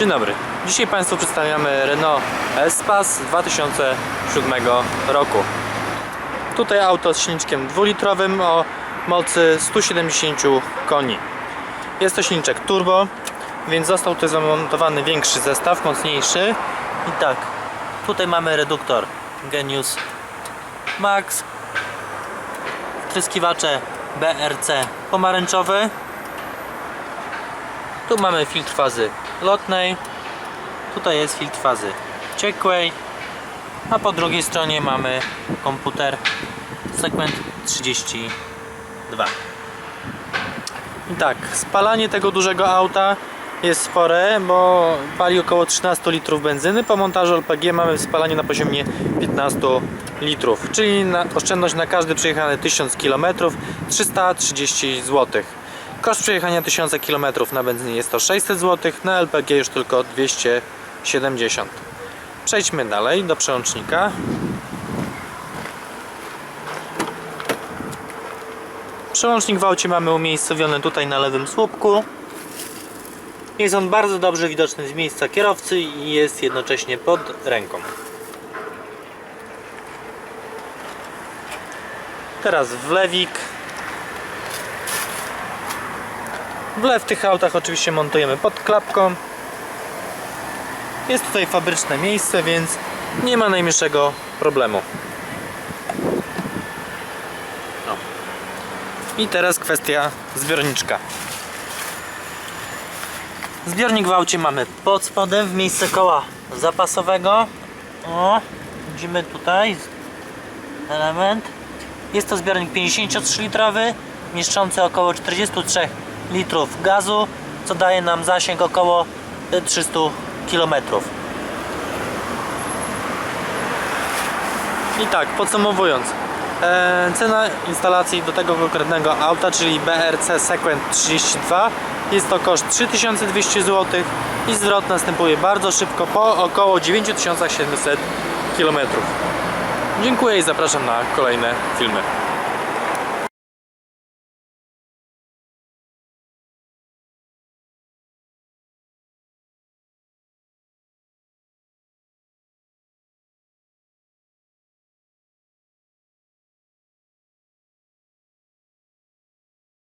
Dzień dobry. Dzisiaj Państwu przedstawiamy Renault Espace z 2007 roku. Tutaj auto z silniczkiem dwulitrowym o mocy 170 koni. Jest to silniczek turbo, więc został tutaj zamontowany większy zestaw, mocniejszy. I tak, tutaj mamy reduktor Genius Max, wtryskiwacze BRC pomarańczowy, tu mamy filtr fazy lotnej, tutaj jest filtr fazy ciekłej, a po drugiej stronie mamy komputer Segment 32. I tak, spalanie tego dużego auta jest spore, bo pali około 13 litrów benzyny. Po montażu LPG mamy spalanie na poziomie 15 litrów, czyli na, oszczędność na każdy przejechany 1000 km 330 zł. Koszt przejechania 1000 km na benzynie jest to 600 zł, na LPG już tylko 270. Przejdźmy dalej do przełącznika. Przełącznik w aucie mamy umiejscowiony tutaj na lewym słupku. Jest on bardzo dobrze widoczny z miejsca kierowcy i jest jednocześnie pod ręką. Teraz wlewik. Wlew w tych autach oczywiście montujemy pod klapką. Jest tutaj fabryczne miejsce, więc nie ma najmniejszego problemu. I teraz kwestia zbiorniczka. Zbiornik w aucie mamy pod spodem w miejsce koła zapasowego. O, widzimy tutaj element. Jest to zbiornik 53 litrowy, mieszczący około 43 litrów gazu, co daje nam zasięg około y, 300 km. I tak, podsumowując, e, cena instalacji do tego konkretnego auta, czyli BRC Sequent 32 jest to koszt 3200 zł i zwrot następuje bardzo szybko po około 9700 km. Dziękuję i zapraszam na kolejne filmy.